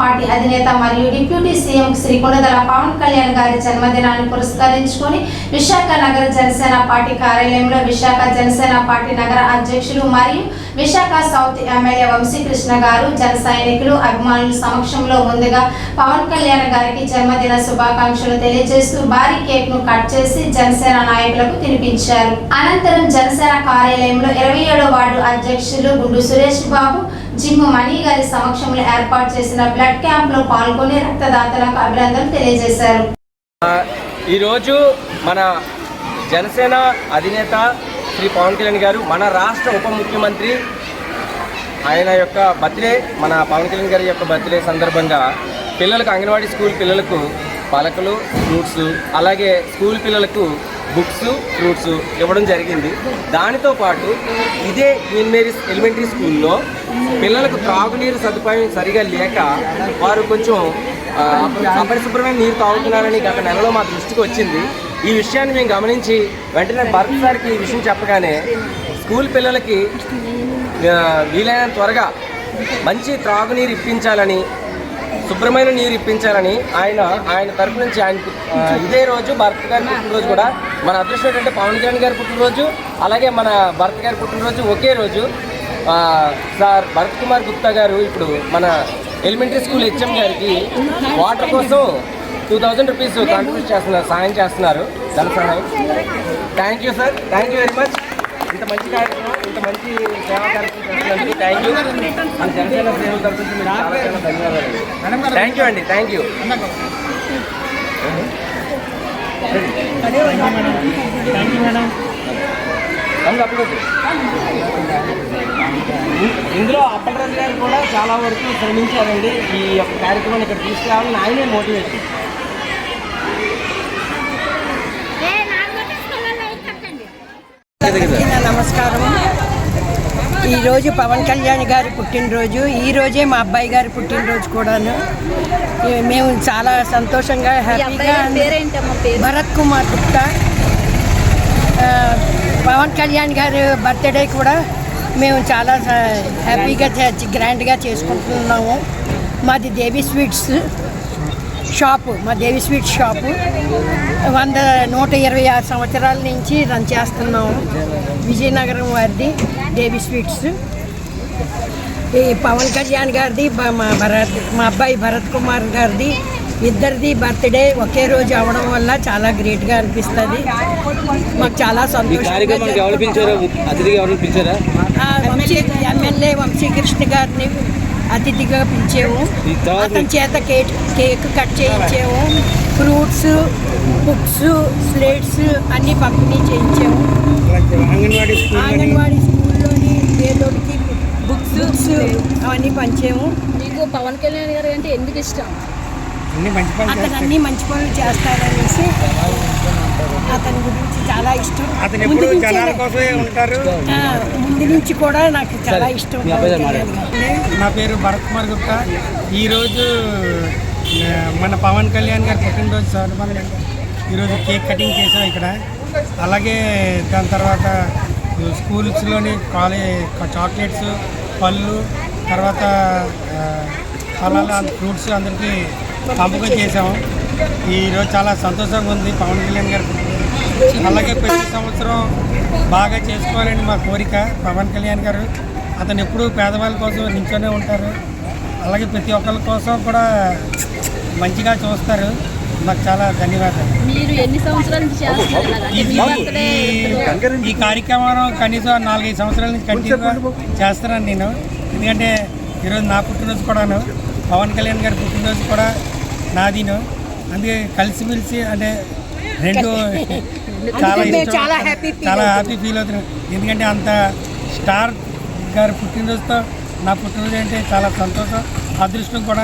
Party అధినేత మరియు deputy CM Shri కొండదల Pawan Kalyan గారి జన్మదినాన్ని పురస్కరించుకొని విశాఖ నగర జనసేన పార్టీ కార్యాలయంలో విశాఖ జనసేన పార్టీ నగర అధ్యక్షులు మరియు విశాఖ సౌత్ ఎమ్మెల్యే వంశీకృష్ణ గారు జన సైనికులు అభిమానుల సమక్షంలో ముందుగా పవన్ కళ్యాణ్ గారికి జన్మదిన శుభాకాంక్షలు తెలియజేస్తూ భారీ కేక్ను కట్ చేసి జనసేన నాయకులకు తినిపించారు. అనంతరం జనసేన కార్యాలయంలో ఇరవై ఏడో వార్డు అధ్యక్షులు గుండు సురేష్ బాబు జిమ్ మణి గారి సమక్షంలో ఏర్పాటు చేసిన బ్లడ్ క్యాంప్లో పాల్గొని రక్తదాతలకు అభినందనలు తెలియజేశారు. ఈరోజు మన జనసేన అధినేత శ్రీ పవన్ కళ్యాణ్ గారు మన రాష్ట్ర ఉప ముఖ్యమంత్రి ఆయన యొక్క బర్త్డే మన పవన్ కళ్యాణ్ గారి యొక్క బర్త్డే సందర్భంగా పిల్లలకు అంగన్వాడీ స్కూల్ పిల్లలకు పలకలు ఫ్రూట్స్ అలాగే స్కూల్ పిల్లలకు బుక్స్ ఫ్రూట్స్ ఇవ్వడం జరిగింది. దానితో పాటు ఇదే క్వీన్ మేరీస్ ఎలిమెంటరీ స్కూల్లో పిల్లలకు త్రాగునీరు సదుపాయం సరిగా లేక వారు కొంచెం అపరిశుభ్రమైన నీరు తాగుతున్నారని గత నెలలో మా దృష్టికి వచ్చింది. ఈ విషయాన్ని మేము గమనించి వెంటనే భరత్ సార్కి ఈ విషయం చెప్పగానే స్కూల్ పిల్లలకి వీలైన వీలైనంత త్వరగా మంచి త్రాగునీరు ఇప్పించాలని శుభ్రమైన నీరు ఇప్పించాలని ఆయన ఆయన తరపు నుంచి ఆయన ఇదే రోజు భరత్ గారి పుట్టినరోజు కూడా. మన అదృష్టం ఏంటంటే పవన్ కళ్యాణ్ గారి పుట్టినరోజు అలాగే మన భరత్ గారి పుట్టినరోజు ఒకే రోజు. సార్ భరత్ కుమార్ గుప్తా గారు ఇప్పుడు మన ఎలిమెంటరీ స్కూల్ హెచ్ఎం గారికి వాటర్ కోసం టూ థౌజండ్ రూపీస్ కాంట్రిబ్యూట్ చేస్తున్నారు సాయం చేస్తున్నారు. ధన సహాయం. Thank you sir thank you very much ఇంత మంచి కార్యక్రమం ఇంత మంచి సేవా కార్యక్రమం థ్యాంక్ యూ మన జనసేన సేవ తరఫు నుంచి చాలా చాలా ధన్యవాదాలు. థ్యాంక్ యూ అండి థ్యాంక్ యూ అందులో ఇందులో అప్పలరాజు గారు కూడా చాలా వరకు శ్రమించారండి. ఈ యొక్క కార్యక్రమాన్ని ఇక్కడ తీసుకురావాలని ఆయనే మోటివేషన్ అందరికీ నా నమస్కారం ఈరోజు పవన్ కళ్యాణ్ గారి పుట్టినరోజు ఈ రోజే మా అబ్బాయి గారి పుట్టినరోజు కూడాను. మేము చాలా సంతోషంగా హ్యాపీగా భరత్ కుమార్ గుప్తా. పవన్ కళ్యాణ్ గారి బర్త్డే కూడా మేము చాలా హ్యాపీగా గ్రాండ్గా చేసుకుంటున్నాము. మాది దేవి స్వీట్స్. షాపు మా దేవి స్వీట్ షాపు. వంద నూట ఇరవై ఆరు సంవత్సరాల నుంచి రన్ చేస్తున్నాము. విజయనగరం వారిది దేవి స్వీట్స్. ఈ పవన్ కళ్యాణ్ గారిది మా భరత్ మా అబ్బాయి భరత్ కుమార్ గారిది ఇద్దరిది బర్త్డే ఒకే రోజు అవడం వల్ల చాలా గ్రేట్గా అనిపిస్తుంది. మాకు చాలా సంతోషం ఎమ్మెల్యే వంశీకృష్ణ గారిని అతిథిగా పిలిచాము అతని చేత కేక్ కేక్ కట్ చేయించాము ఫ్రూట్స్ బుక్స్ స్లేట్స్ అన్నీ పంపిణీ చేయించాము అంగన్వాడీ స్కూల్ అంగన్వాడీ స్కూల్లోని పేదోడికి బుక్స్ బుక్స్ అవన్నీ పంచాము మీకు పవన్ కళ్యాణ్ గారు అంటే ఎందుకు ఇష్టం? అన్ని మంచి పనులు అతను అన్ని మంచి పనులు చేస్తారనేసి అతని గురించి చాలా ఇష్టం అతను ముందు ఎప్పుడు నుంచే జనాల కోసమే ఉంటారు. ఆ, ముందు నుంచి కూడా నాకు చాలా ఇష్టం. నా పేరు భరత్ కుమార్ గుప్తా. ఈరోజు మన పవన్ కళ్యాణ్ గారి పుట్టినరోజు సందర్భంగా ఈరోజు కేక్ కటింగ్ చేసాం ఇక్కడ. అలాగే దాని తర్వాత స్కూల్స్లోని కాలేజ్ చాక్లెట్స్ పళ్ళు తర్వాత ఫలాలు ఫ్రూట్స్ అందరికీ పంపకం చేసాము ఈరోజు చాలా సంతోషంగా ఉంది పవన్ కళ్యాణ్ గారి. అలాగే ప్రతి సంవత్సరం బాగా చేసుకోవాలని మా కోరిక పవన్ కళ్యాణ్ గారు. అతను ఎప్పుడూ పేదవాళ్ళ కోసం నించొనే ఉంటారు. అలాగే ప్రతి ఒక్కరి కోసం కూడా మంచిగా చూస్తారు. నాకు చాలా ధన్యవాదాలు. మీరు ఎన్ని సంవత్సరాల నుంచి ఈ- ఈ కార్యక్రమం కనీసం నాలుగైదు సంవత్సరాల నుంచి కంటిన్యూగా చేస్తున్నాను నేను. ఎందుకంటే ఈరోజు నా పుట్టినరోజు కూడాను పవన్ కళ్యాణ్ గారి పుట్టినరోజు కూడా నాదిను. అందుకే కలిసిమెలిసి అంటే రెండు చాలా చాలా feel చాలా. హ్యాపీ ఫీల్ అవుతున్నాం ఎందుకంటే అంత స్టార్ గారి పుట్టినరోజుతో నా పుట్టినరోజు అంటే చాలా సంతోషం. అదృష్టం కూడా